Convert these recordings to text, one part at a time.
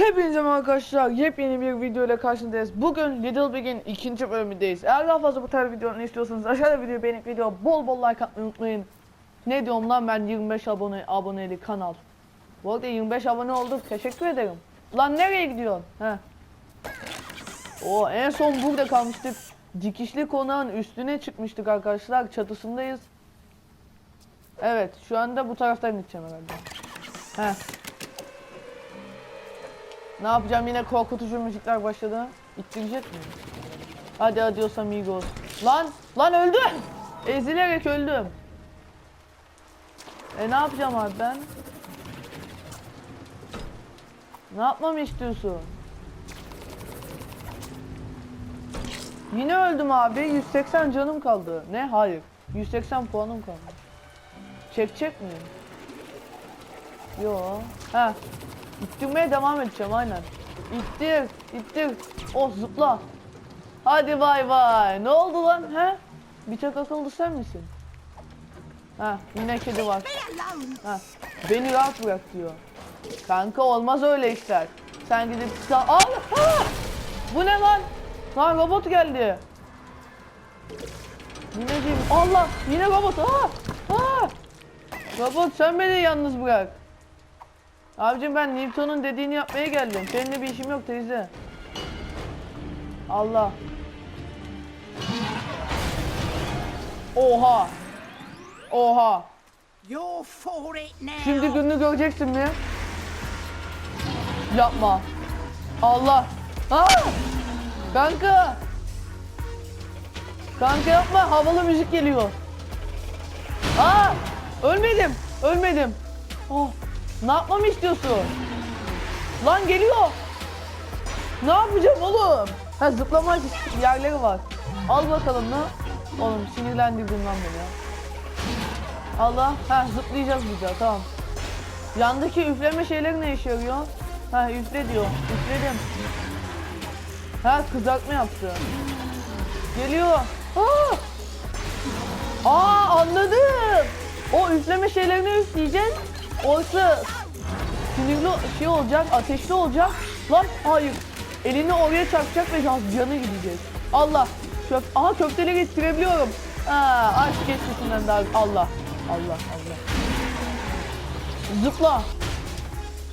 Hepinize arkadaşlar. Yepyeni bir video ile karşınızdayız. Bugün Little Big'in ikinci bölümündeyiz. Eğer daha fazla bu tarz videolarını istiyorsanız aşağıda videoyu beğenip video bol bol like atmayı unutmayın. Ne diyorum lan ben 25 abone aboneli kanal. Bu arada 25 abone olduk. Teşekkür ederim. Lan nereye gidiyorsun? He. O en son burada kalmıştık. Dikişli konağın üstüne çıkmıştık arkadaşlar. Çatısındayız. Evet, şu anda bu taraftan gideceğim herhalde. He. Ne yapacağım yine korkutucu müzikler başladı. İttirecek mi? Hadi adios amigos. Lan! Lan öldüm! Ezilerek öldüm. E ne yapacağım abi ben? Ne yapmamı istiyorsun? Yine öldüm abi. 180 canım kaldı. Ne? Hayır. 180 puanım kaldı. Çekecek miyim? Yo. Ha. İttirmeye devam edeceğim aynen. İttir, ittir. Oh zıpla. Hadi bay bay. Ne oldu lan he? Bir tek akıllı sen misin? Ha yine kedi var. Ha beni rahat bırak diyor. Kanka olmaz öyle işler. Sen gidip sa- Al! Ha! Bu ne lan? Lan robot geldi. Yine değil. Allah! Yine robot. Ha! Ha! Robot sen beni yalnız bırak. Abicim ben Newton'un dediğini yapmaya geldim. Seninle bir işim yok teyze. Allah. Oha. Oha. Şimdi gününü göreceksin mi? Yapma. Allah. Aa! Kanka. Kanka yapma. Havalı müzik geliyor. Aa! Ölmedim. Ölmedim. Oh. Ne yapmamı istiyorsun? Lan geliyor. Ne yapacağım oğlum? Ha zıplama yerleri var. Al bakalım ne? Oğlum sinirlendirdin lan beni. Allah. Ha zıplayacağız ya tamam. Yandaki üfleme şeyleri ne işe yarıyor? Ha üfle diyor. Üfledim. Ha kızartma yaptı. Geliyor. Aa! Aa anladım. O üfleme şeylerini üfleyeceksin. Oysa sinirli şey olacak, ateşli olacak. Lan hayır. Elini oraya çarpacak ve can, canı gidecek. Allah. Köf Aha köfteleri getirebiliyorum. Ha, aşk geçmesinden daha Allah. Allah Allah. Zıpla.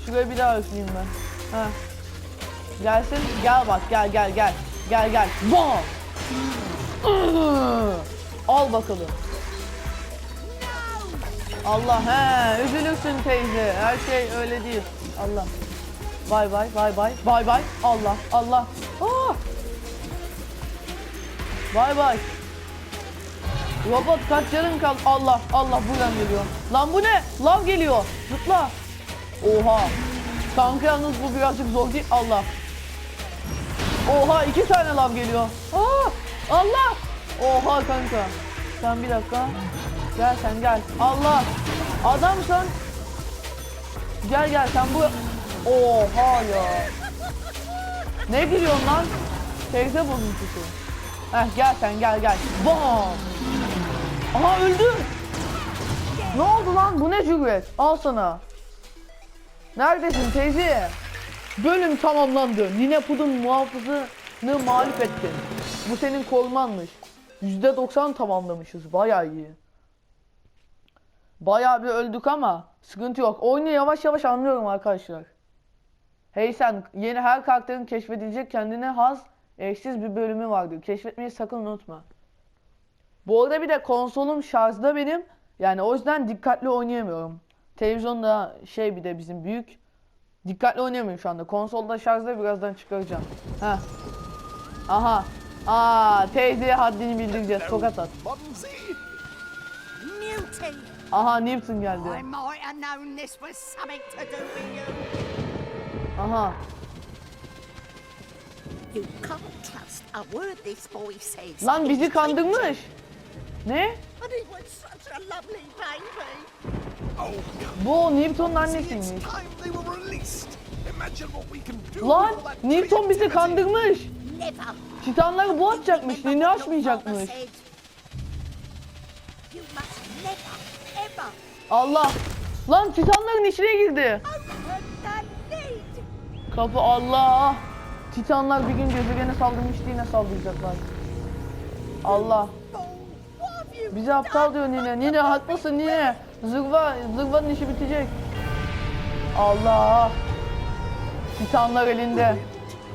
Şuraya bir daha üfleyeyim ben. Ha. Gelsin. Gel bak gel gel gel. Gel gel. Bam. Al bakalım. Allah he üzülürsün teyze. Her şey öyle değil. Allah. Bay bay bay bay bay bay. Allah Allah. Ah! Bay bay. Robot kaç canın kal? Allah Allah buradan geliyor. Lan bu ne? Lav geliyor. Zıpla. Oha. Kanka yalnız bu birazcık zor değil. Allah. Oha iki tane lav geliyor. Aa, Allah. Oha kanka. Sen bir dakika. Gel sen gel. Allah. Adamsan. Gel gel sen bu. Oha ya. Ne gülüyorsun lan? Teyze bozuntusu. Heh gel sen gel gel. Bam. Aha öldü. Ne oldu lan? Bu ne cüret? Al sana. Neredesin teyze? Bölüm tamamlandı. Nine Pud'un muhafızını mağlup ettin. Bu senin korumanmış. %90 tamamlamışız. Bayağı iyi. Bayağı bir öldük ama sıkıntı yok. Oyunu yavaş yavaş anlıyorum arkadaşlar. Hey sen yeni her karakterin keşfedilecek kendine has eşsiz bir bölümü vardır. Keşfetmeyi sakın unutma. Bu arada bir de konsolum şarjda benim. Yani o yüzden dikkatli oynayamıyorum. Televizyonda şey bir de bizim büyük. Dikkatli oynayamıyorum şu anda. Konsolda şarjda birazdan çıkaracağım. Heh. Aha. Aa teyzeye haddini bildireceğiz. Tokat at. Mumsy! Aha Newton geldi. Aha. Lan bizi kandırmış. Ne? Bu Newton'un annesiymiş. Lan Newton bizi kandırmış. Titanları bu atacakmış. Your açmayacakmış. Father said? You must never, ever Allah. Lan Titanların içine girdi. open. Kapı Allah. Titanlar bir gün gezegene saldırmıştı yine saldıracaklar. Allah. What have you Bize aptal diyor Nine. Nine haklısın Nine. Zırva, zırvanın işi bitecek. Allah. Titanlar elinde.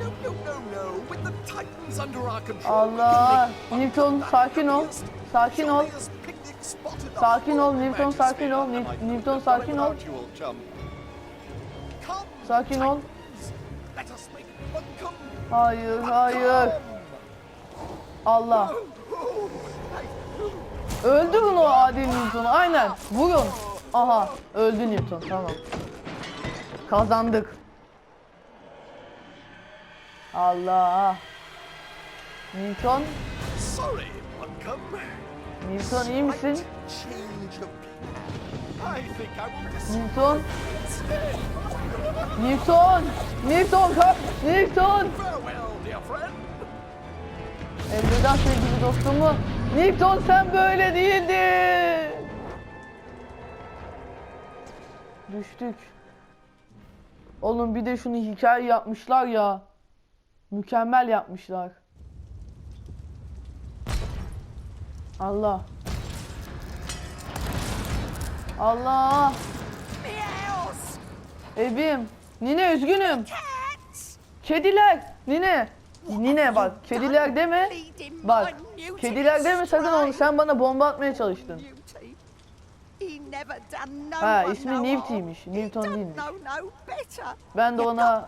No, no, no, no. With the Titans under our control, Allah. we can make Newton sakin ol. Sakin ol. Sakin ol, Newton, sakin ol. Newton, sakin ol. Sakin ol. Hayır, hayır. Allah. Öldürün o adil Newton'u. Aynen. Vurun. Aha. Öldü Newton. Tamam. Kazandık. Allah. Newton. Sorry, Buncombe. Newton iyi misin? Newton. Newton. Newton. kalk. Newton. Elveda sevgili dostumu. Newton sen böyle değildin. Düştük. Oğlum bir de şunu hikaye yapmışlar ya. Mükemmel yapmışlar. Allah. Allah. Evim. Nine üzgünüm. Kediler. Nine. Nine bak. Kediler deme. Bak. Kediler deme sakın strike. Sen bana bomba atmaya çalıştın. Ha, ismi harm. Newton değilmiş. Ben de ona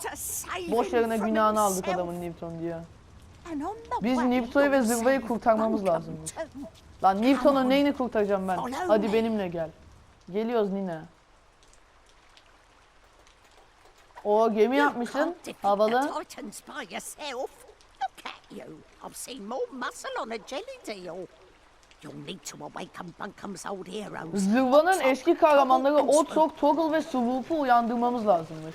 boş yerine günahını aldık adamın Newton diye. Biz Newton'u ve zırvayı kurtarmamız too. Lan Newton'un on. neyini kurtaracağım ben? Hadi benimle gel. Geliyoruz Nine. O gemi yapmışsın. Havalı. I've seen more muscle on a jelly deal. Zırvanın eski kahramanları Otsok, Toggle ve Swoop'u uyandırmamız lazımmış.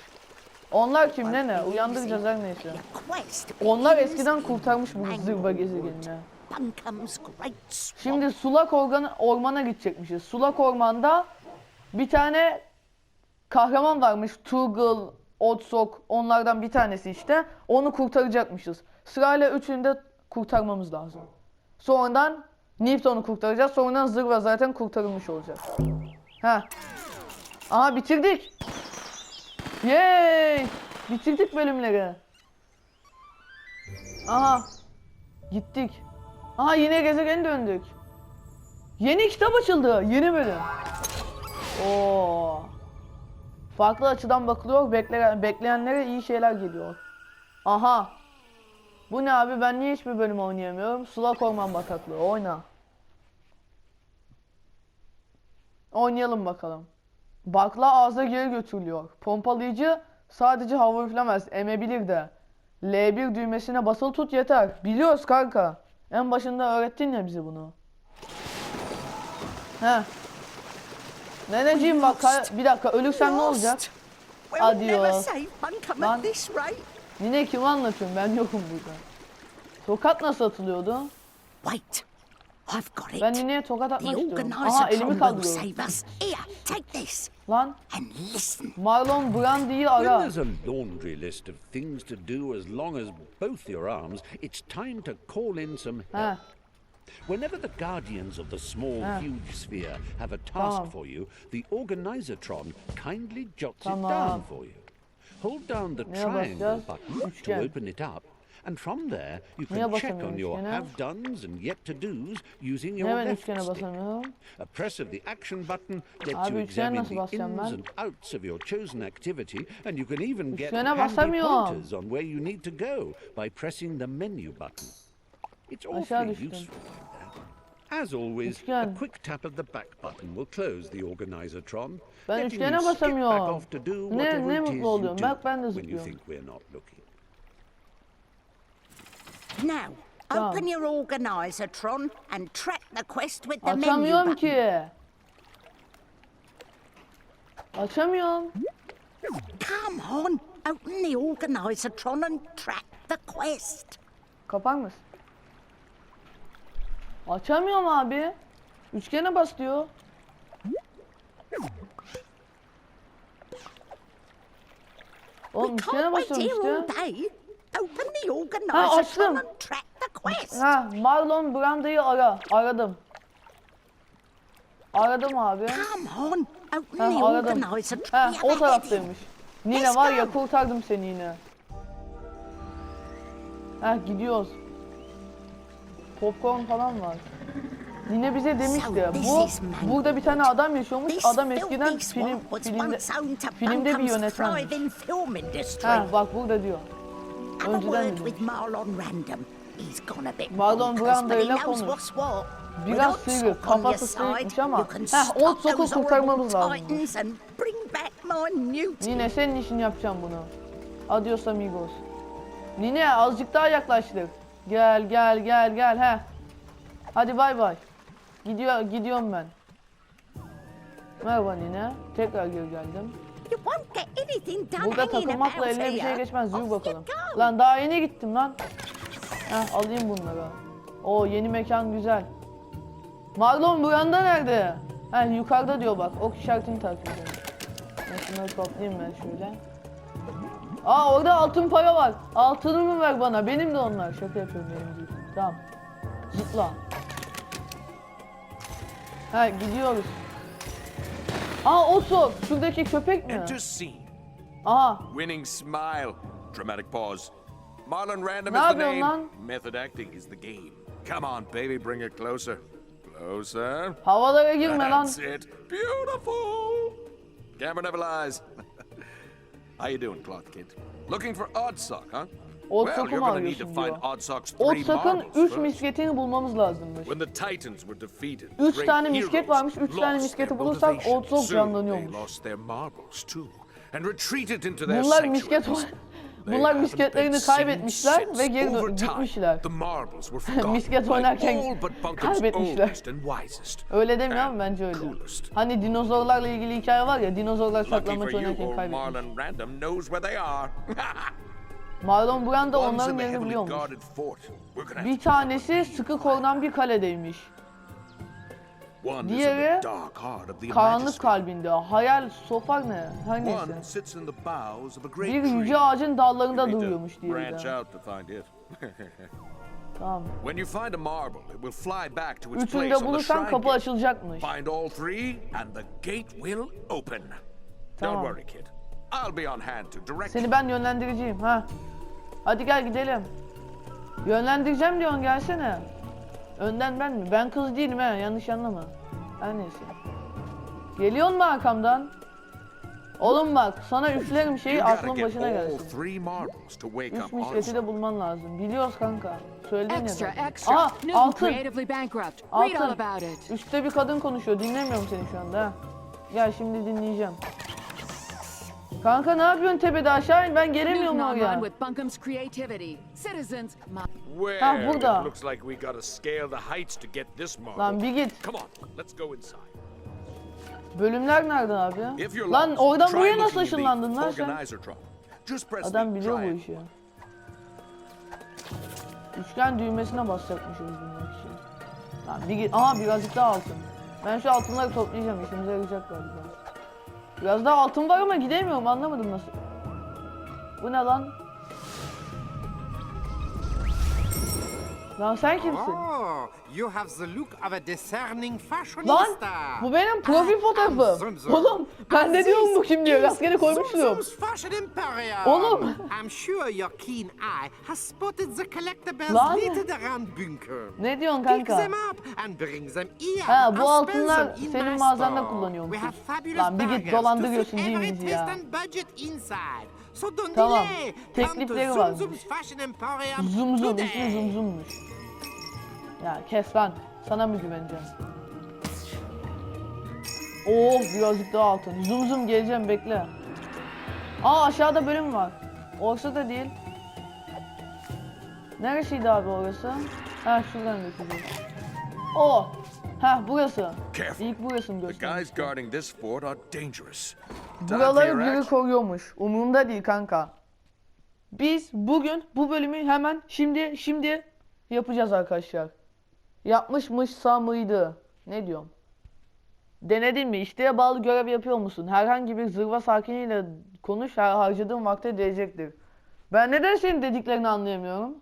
Onlar kim ne ne? Her neyse. Your quest Onlar eskiden kurtarmış bu zırva gezegenini. Şimdi sulak organ, ormana gidecekmişiz. Sulak ormanda bir tane kahraman varmış. Turgle, Otsok onlardan bir tanesi işte. Onu kurtaracakmışız. Sırayla üçünü de kurtarmamız lazım. Sonradan Newton'u kurtaracağız. Sonradan Zırva zaten kurtarılmış olacak. Ha. Aha bitirdik. Yay! Bitirdik bölümleri. Aha. Gittik. Aha yine gezegen döndük. Yeni kitap açıldı. Yeni bölüm. Oo. Farklı açıdan bakılıyor. Bekleyen, bekleyenlere iyi şeyler geliyor. Aha. Bu ne abi? Ben niye hiçbir bölüm oynayamıyorum? Sulak Orman Bataklığı. Oyna. Oynayalım bakalım. Bakla ağza geri götürülüyor. Pompalayıcı sadece hava üflemez, emebilir de. L1 düğmesine basılı tut yeter. Biliyoruz kanka. En başında öğrettin ya bize bunu. He. Neneciğim bak bir dakika ölürsem ne olacak? Buncombe Lan. Nine kim anlatıyorum ben yokum burada. Tokat nasıl atılıyordu? Wait. I've got it. Ben Nine'ye tokat The atmak istiyorum. Aha elimi organisatron will kaldırıyorum. save us. Here, take this. Lan And listen. Marlon Brandy'yi When ara. there's a laundry list of things to do as long as both your arms, it's time to call in some He. help. Whenever the guardians of the small, Ah. huge sphere have a task Tamam. for you, the organisatron kindly jots it Tamam. down for you. Hold down the Neye triangle basacağız? button Üçgen. to open it up, and from there you can check on your have dones and yet to do's using your left stick. A press of the action button lets you examine the ins and outs of your chosen activity, and you can even get handy pointers on where you need to go by pressing the menu button. It's awfully useful. As always, a quick tap of the back button will close the organisatron, Ben letting you skip back off to do whatever it is you do Bak ben de when you think we're not looking. Now, Tamam. open your organisatron and track the quest with the menu Açamıyorum button. ki. Açamıyorum. Come on, open the organisatron and track the quest. Kapar mısın? Açamıyorum abi. Üçgene bas diyor. Oğlum we üstüne can't wait here basıyorum all işte. day. Open the Ha, organisatron açtım. and track the quest. Ha Marlon Brando'yu ara. Aradım. Aradım abi. Come on, open Ha the aradım. organisatron. Ha o taraftaymış. Let's var ya kurtardım seni yine. Ha gidiyoruz. Popcorn falan var. Nine bize demişti bu burada bir tane adam yaşıyormuş. Adam eskiden film filmde filmde bir industry. Ha bak burada diyor. Have a önceden word dedim. with Marlon Random. He's gone a bit Marlon bonkers, Brando ile konuş. Biraz your kafası sıyırıkmış ama. Heh, Oddsock'u those kurtarmamız lazım. Nine senin için yapacağım bunu. Adios amigos. Nine azıcık daha yaklaştık. Gel gel gel gel he. Hadi bay bay. Gidiyor gidiyorum ben. Merhaba Nine. Tekrar geri geldim. Burada takılmakla eline bir şey geçmez. Yürü Off bakalım. Lan daha yeni gittim lan. Heh alayım bunları. O yeni mekan güzel. Marlon Brando nerede? Ha yukarıda diyor bak. Ok işaretini takip ediyorum. Ben şunları toplayayım ben şöyle. Aa orada altın para var. Altınımı ver bana. Benim de onlar. Şaka yapıyorum benim değil. Tamam. Zıpla. Ha gidiyoruz. Aa o sok. Şuradaki köpek mi? Enter scene. Aha Winning smile. Dramatic pause. Marlon Random is the name. lan? Method acting is the game. Come on, baby, bring it closer. Closer. havalara girme lan. That's it. Beautiful. Camera never lies. How you doing, Cloth Kid? Looking for Oddsock, huh? Odd well, Sock'u mu arıyorsun diyor. Sakın marbles 3 first. misketini bulmamız lazımmış. When the Titans were defeated, Üç great tane misket varmış, üç tane lost misketi bulursak. Old Sock canlanıyormuş. Bunlar misket Bunlar misketlerini kaybetmişler ve geri gitmişler. Misket oynarken kaybetmişler. Öyle demiyor ama bence öyle. Hani dinozorlarla ilgili hikaye var ya dinozorlar you, oynarken kaybetmiş. Marlon Brando onların yerini biliyormuş. Bir tanesi sıkı korunan bir kaledeymiş. Diğeri Karanlık kalbinde. Hayal sofar ne? A great Bir yüce ağacın dallarında duruyormuş diğeri de. Tamam. When you find a marble, it will fly back to its Üçünü place de on the bulursan shrine kapı açılacakmış. Find all three, and the gate will open. Tamam. Don't worry, kid. I'll be on hand to direct Seni ben yönlendireceğim ha. Hadi gel gidelim. Yönlendireceğim diyorsun gelsene. Önden ben mi? Ben kız değilim ha yanlış anlama. Her neyse. Geliyor mu arkamdan? Oğlum bak sana üflerim şeyi aklın başına gelsin. Üç Oddsock. de bulman lazım. Biliyoruz kanka. Söyledin ya. Aa Newton altın. Altın. Üstte bir kadın konuşuyor. Dinlemiyorum seni şu anda. ha. Gel şimdi dinleyeceğim. Kanka ne yapıyorsun tepede aşağı in ben gelemiyorum oraya. Well, Ha, burada. it looks like we gotta scale the heights to get this marble. Lan bir git. Come on, let's go inside. Bölümler nerede abi? If you're Lan lost, oradan try buraya looking nasıl in the ışınlandın lan sen? organizertron. Just press Adam the biliyor bu triangle. işi. Üçgen düğmesine basacakmışız bunun için. Lan bir git. Aha birazcık daha altın. Ben şu altınları toplayacağım. işimize yarayacak galiba. Biraz daha altın var ama gidemiyorum. Anlamadım nasıl. Bu ne lan? Lan sen kimsin? Oh, you have the look of a discerning Lan fashionista. bu benim profil I fotoğrafım. Oğlum ben de diyorum bu kim diyor. Rastgele Imperium. Oğlum. I'm sure your keen eye has spotted the collectibles Lan. littered around Bunker. Ne diyorsun Pick kanka? them up and bring them here. Ha bu altınlar senin mağazanda kullanıyormuş. Lan bir git dolandırıyorsun değil miyiz taste ya? So don't Tamam, teklifleri Zum zum today. ismi zum zummuş. Ya kes lan. Sana mı güveneceğim? Oh birazcık daha altın. Zum zum geleceğim bekle. Aa aşağıda bölüm var. Orası da değil. Neresiydi abi orası? Ha şuradan geçeceğiz. Oh. Ha burası. İlk burasını The göster. guys guarding this fort are dangerous. Time for Buraları biri koruyormuş. Umurumda değil kanka. Biz bugün bu bölümü hemen şimdi şimdi yapacağız arkadaşlar. Yapmışmış mıydı? Ne diyorum? Denedin mi? İsteğe bağlı görev yapıyor musun? Herhangi bir zırva sakiniyle konuş, har- harcadığın vakte değecektir. Ben neden senin dediklerini anlayamıyorum?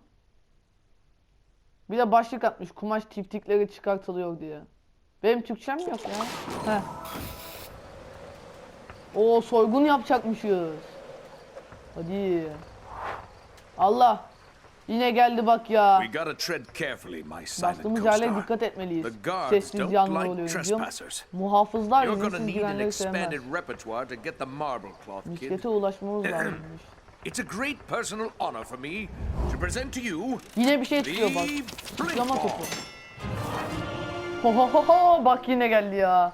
Bir de başlık atmış, kumaş tiftikleri çıkartılıyor diye. Benim Türkçem yok ya. Heh. Oo soygun yapacakmışız. Hadi. Allah. Yine geldi bak ya. We gotta tread carefully, my silent Bastığımız yerlere dikkat etmeliyiz. The guards Sessiz don't yanlı like oluyoruz diyorum. trespassers. Muhafızlar You're gonna izinsiz need an girenleri sevmez. expanded repertoire to get the marble cloth, kid. Miskete ulaşmamız lazımmış. It's a great personal honor for me to present to you Yine bir şey the çıkıyor bak. Blink Ball. topu. Ho ho ho ho bak yine geldi ya.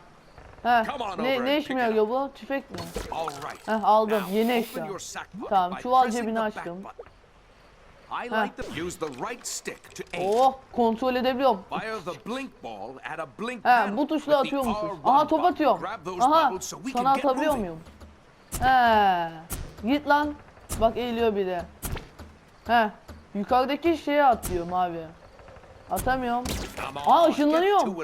Heh, Come on over ne, and ne pick işime it yarıyor bu? Tüfek mi? All right. Heh aldım. Now, Yeni open eşya. your sack pocket Tamam by çuval pressing cebini the back açtım. button. I Heh. like to use the right stick to aim. Oh kontrol edebiliyorum. Fire the blink ball at a blink He bu tuşla atıyormuşuz. R1 Aha top atıyorum. Aha sana atabiliyor muyum? He. Git lan. Bak eğiliyor bir de. He. Yukarıdaki şeye atıyorum abi. Atamıyorum. Aa, ışınlanıyorum.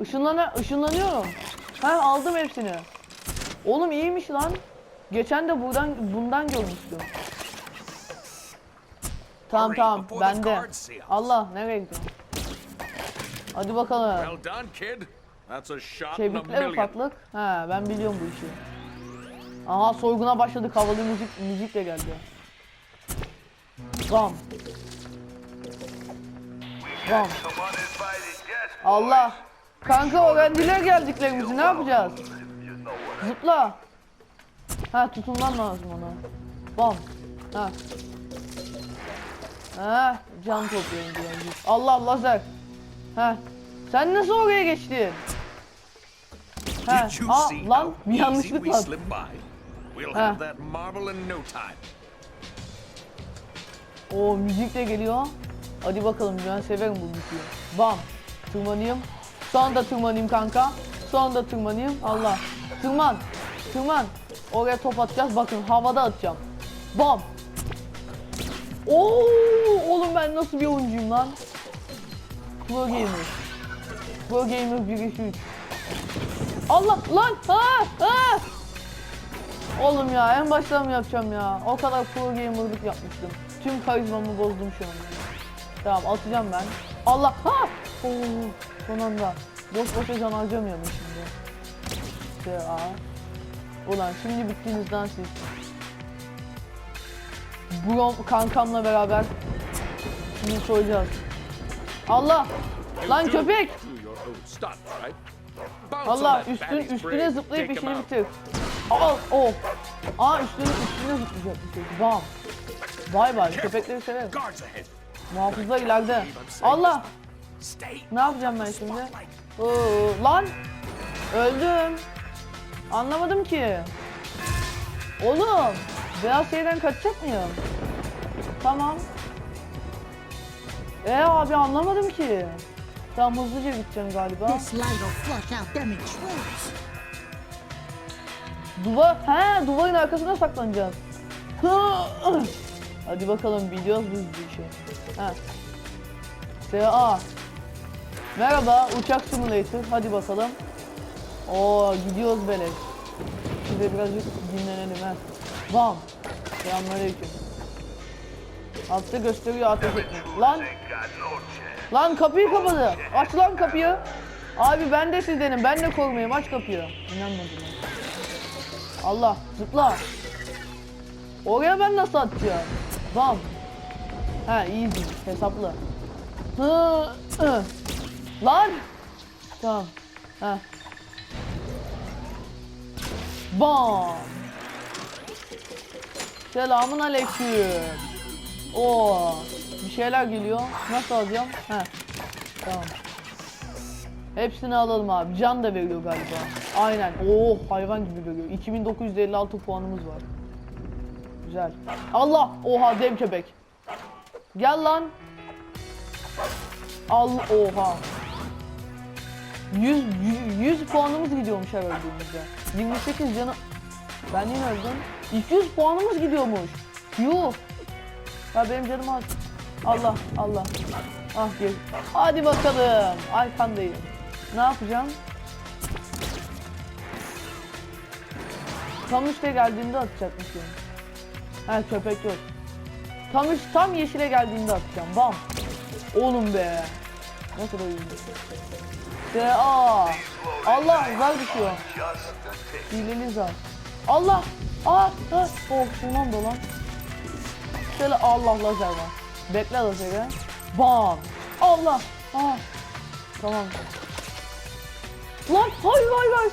Işınlana, ışınlanıyorum. He aldım hepsini. Oğlum iyiymiş lan. Geçen de buradan bundan görmüştüm. Tamam tamam bende. Allah nereye gidiyorsun? Hadi bakalım. Tebrikler ufaklık. He ben biliyorum bu işi. Aha soyguna başladık havalı müzik müzikle geldi. Bam. Bam. Allah. Kanka öğrenciler geldiklerimizi ne yapacağız? Zıpla. Ha tutunman lazım ona. Bam. Ha. Ha can topluyorum birazcık. Allah lazer. Ha. Sen nasıl oraya geçtin? Ha. Aa, lan bir yanlışlık var. Ha. O müzik de geliyor. Hadi bakalım ben severim bu müziği. Bam. Tırmanayım. Son da tırmanayım kanka. Son da tırmanayım. Allah. Tırman. Tırman. Oraya top atacağız. Bakın havada atacağım. Bam. Oo, oğlum ben nasıl bir oyuncuyum lan? Pro Gamer. Pro Gamer 1 2 3. Allah lan. Ha, ha. Oğlum ya en baştan mı yapacağım ya? O kadar pro gamerlık yapmıştım. Tüm karizmamı bozdum şu anda. Tamam atacağım ben. Allah ha! Oo, son anda. Boş boşa can harcamıyorum şimdi. İşte a. Ulan şimdi bittiniz lan siz. Brom kankamla beraber şimdi soyacağız. Allah! Lan köpek! Allah üstün üstüne zıplayıp işini bitir. Al oh. Aa üstüne üstüne zıplayacak bir şey. Bam. Vay vay köpekleri severim. Muhafızlar ileride. Allah. Ne yapacağım ben şimdi? Oo, lan. Öldüm. Anlamadım ki. Oğlum. Beyaz şeyden kaçacak mıyım? Tamam. E abi anlamadım ki. Tamam hızlıca gideceğim galiba. Duvar, he duvarın arkasına saklanacağız. Hadi bakalım biliyoruz biz bu işi. Ha. SA. Merhaba uçak simulator. Hadi bakalım. Oo gidiyoruz beleş. Şimdi birazcık dinlenelim ha. Bam. Selamünaleyküm. Altta gösteriyor ateş etmek. Lan. Lan kapıyı kapadı. Aç lan kapıyı. Abi ben de sizdenim. Ben de korumuyum. Aç kapıyı. İnanmadım. Allah zıpla. Oraya ben nasıl atacağım? Bam. Ha easy hesaplı. Hı, hı. Lan. Tamam. Ha. Bam. Selamun aleyküm. Oo. Bir şeyler geliyor. Nasıl alacağım? Ha. Tamam. Hepsini alalım abi. Can da veriyor galiba. Aynen. Oo hayvan gibi veriyor. 2956 puanımız var. Güzel. Allah! Oha dev köpek. Gel lan. Al oha. 100, 100 puanımız gidiyormuş her öldüğümüzde. 28 canı... Ben yine öldüm. 200 puanımız gidiyormuş. Yuh. Ya benim canım az. Allah Allah. Ah gel. Hadi bakalım. Arkandayım. Ne yapacağım? Tam üstte geldiğinde atacakmış yani. He köpek yok. Tam üst, tam yeşile geldiğinde atacağım. Bam. Oğlum be. Ne kadar iyi. Aa. Allah zar düşüyor. Hileli zar. Allah. Aa. Ha. Oh şundan da lan. Şöyle Allah lazer var. Bekle lazeri. Bam. Allah. Aa. Tamam. Lan hayır hayır hayır.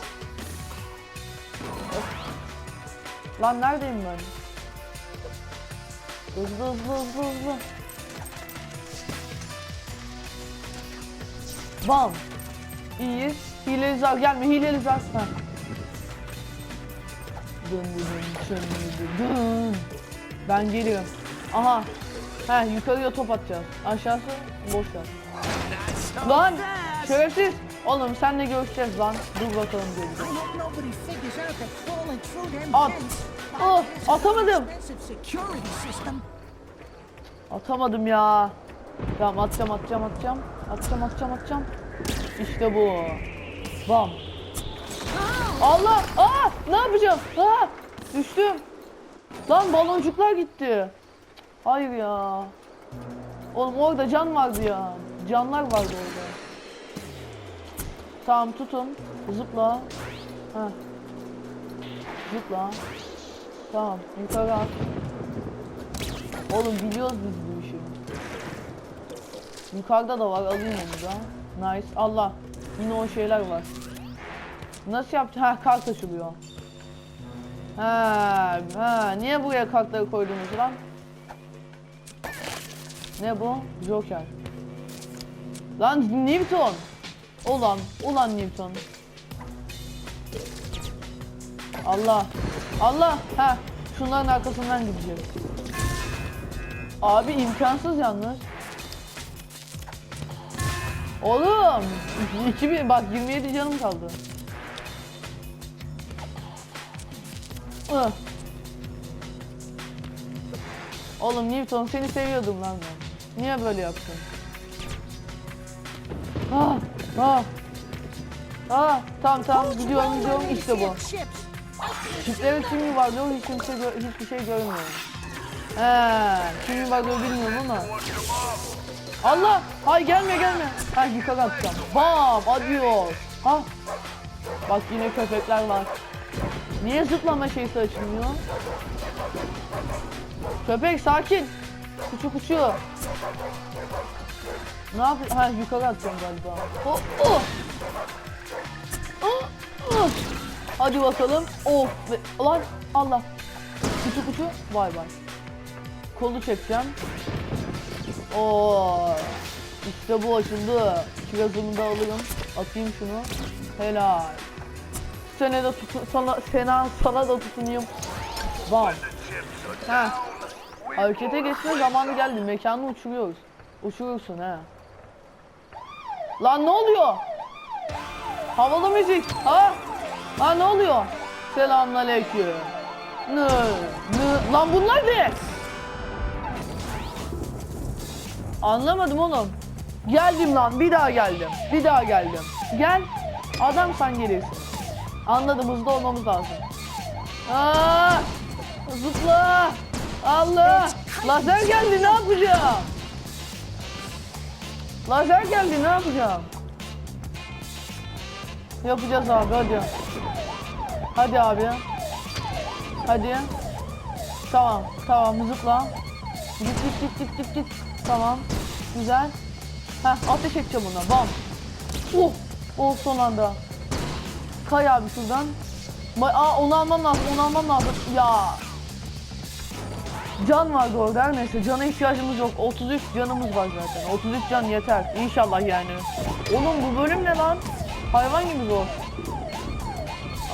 Lan neredeyim ben? Hızlı hızlı hızlı hızlı. Bam. İyiyiz. Hileli zar gelme hileli zar. Ha. Dın dın dın dın dın. Ben geliyorum. Aha. Ha yukarıya top atacağız. Aşağısı boş ver. Lan şerefsiz. Oğlum senle görüşeceğiz lan. Dur bakalım göreceğiz. At. Oh, atamadım. Atamadım ya. Tamam atacağım atacağım atacağım. Atacağım atacağım atacağım. İşte bu. Bam. Allah! Aa! Ne yapacağım? Aa! Düştüm. Lan baloncuklar gitti. Hayır ya. Oğlum orada can vardı ya. Canlar vardı orada. Tamam tutun. Zıpla. Ha. Zıpla. Tamam yukarı at. Oğlum biliyoruz biz bu işi. Yukarıda da var alayım onu da. Nice. Allah. Yine o şeyler var. Nasıl yaptı? Ha kart açılıyor. Ha, ha. Niye buraya kartları koydunuz lan? Ne bu? Joker. Lan Newton. Ulan, ulan Newton. Allah. Allah. Ha. Şunların arkasından gideceğiz. Abi imkansız yalnız. Oğlum 2000 bak 27 canım kaldı. Ih. Oğlum Newton seni seviyordum lan ben. Niye böyle yaptın? Ah, ah. Ah, tamam tamam gidiyorum gidiyorum işte bu. Çiftlerin kimi var diyor hiç kimse hiçbir şey görmüyor. He, kimi var diyor bilmiyorum ama. Allah! Hay gelme gelme. Ha yukarı atacağım. Bam! Adios. Ha. Bak yine köpekler var. Niye zıplama şeysi açılmıyor? Köpek sakin. Kuçu kuçu. Ne yapıyor? Ha yukarı atacağım galiba. Oh, oh. Oh, oh. Hadi bakalım. Ve- Lan Allah. Kuçu kuçu. Vay vay. Kolu çekeceğim. Oo. İşte bu açıldı. Kirazımı da alayım. Atayım şunu. Helal. Sene de tutun, sana, sana, sana da tutunayım. Bam. Ha. Harekete geçme zamanı geldi. Mekanı uçuruyoruz. Uçurursun ha. Lan ne oluyor? Havalı müzik. Ha? Ha ne oluyor? Selamünaleyküm. Ne? Ne? Lan bunlar ne? Anlamadım oğlum. Geldim lan bir daha geldim. Bir daha geldim. Gel. Adam sen gelirsin. Anladım hızlı olmamız lazım. Aa! Zıpla. Allah. Lazer geldi ne yapacağım? Lazer geldi ne yapacağım? Yapacağız abi hadi. Hadi abi. Hadi. Tamam tamam zıpla. Git git git git git git. Tamam. Güzel. Heh ateş edeceğim ona. Bam. Oh. Oh son anda. Kay abi şuradan. Ma- Aa onu almam lazım. Onu almam lazım. Ya. Can vardı orada her neyse. Cana ihtiyacımız yok. 33 canımız var zaten. 33 can yeter. İnşallah yani. Oğlum bu bölüm ne lan? Hayvan gibi zor.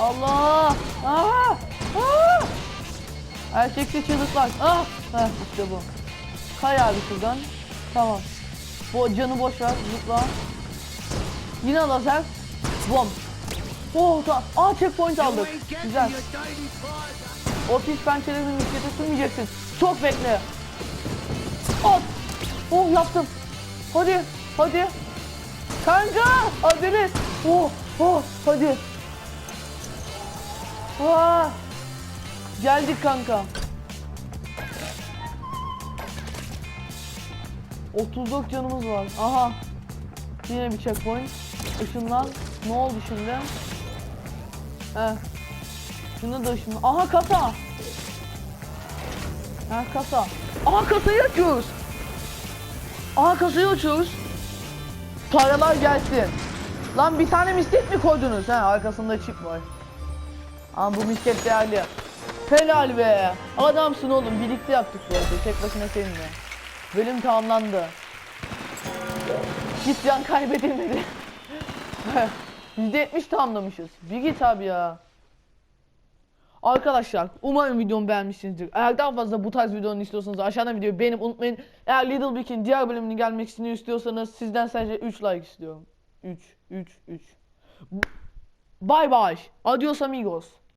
Allah. Aa. Aa. Erkekli çığlıklar. Ah. Heh işte bu. Kay abi şuradan. Tamam. Bu canı boş ver. Zıpla. Yine lazer. Bom. Oh tamam. Aa checkpoint aldık. Güzel. O pis pençelerini miskete sürmeyeceksin. Çok bekle. At. Oh yaptım. Hadi. Hadi. Kanka. Acele. Oh. Oh. Hadi. Aa. Geldik kanka. 34 canımız var. Aha. Yine bir checkpoint. Işınlan. Ne oldu şimdi? Heh. Şunu da ışınlan. Aha kasa. Ha kasa. Aha kasayı açıyoruz. Aha kasayı açıyoruz. Paralar gelsin. Lan bir tane misket mi koydunuz? Ha arkasında çip var. Ama bu misket değerli. Helal be. Adamsın oğlum. Birlikte yaptık bu arada. Tek başına seninle. Bölüm tamamlandı. Hiç can kaybedilmedi. %70 tamamlamışız. Bir git abi ya. Arkadaşlar umarım videomu beğenmişsinizdir. Eğer daha fazla bu tarz videoları istiyorsanız aşağıdan videoyu beğenip unutmayın. Eğer Little Big'in diğer bölümünün gelmek istiyorsanız sizden sadece 3 like istiyorum. 3 3 3. Bye bye. Adios amigos.